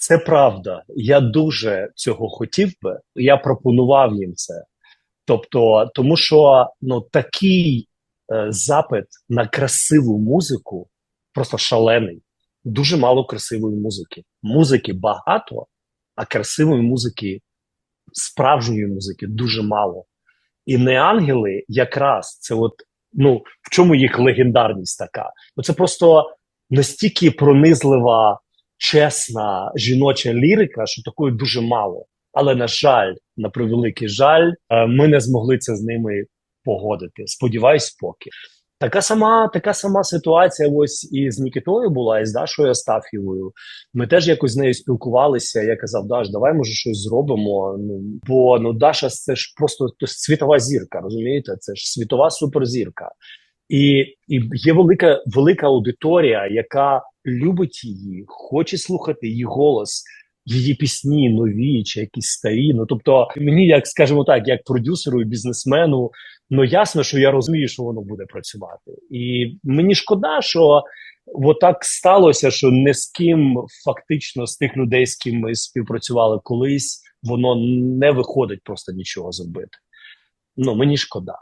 Це правда. Я дуже цього хотів би. Я пропонував їм це. Тобто, тому що ну такий е, запит на красиву музику просто шалений. Дуже мало красивої музики. Музики багато, а красивої музики, справжньої музики дуже мало. І не ангели якраз це от ну в чому їх легендарність така? Ну це просто настільки пронизлива, чесна жіноча лірика, що такої дуже мало. Але на жаль, на превеликий жаль, е, ми не змогли це з ними погодити. Сподіваюсь, поки. Така сама, така сама ситуація ось і з Нікітою була, і з Дашою Астафєвою. Ми теж якось з нею спілкувалися. Я казав, Даш, давай може щось зробимо. Ну бо ну Даша це ж просто то світова зірка, розумієте? Це ж світова суперзірка. І, і є велика велика аудиторія, яка любить її, хоче слухати її голос, її пісні, нові чи якісь старі. Ну тобто, мені, як скажімо так, як продюсеру і бізнесмену, ну ясно, що я розумію, що воно буде працювати. І мені шкода, що отак сталося, що не з ким фактично з тих людей, з ким ми співпрацювали колись, воно не виходить просто нічого зробити. Ну мені шкода.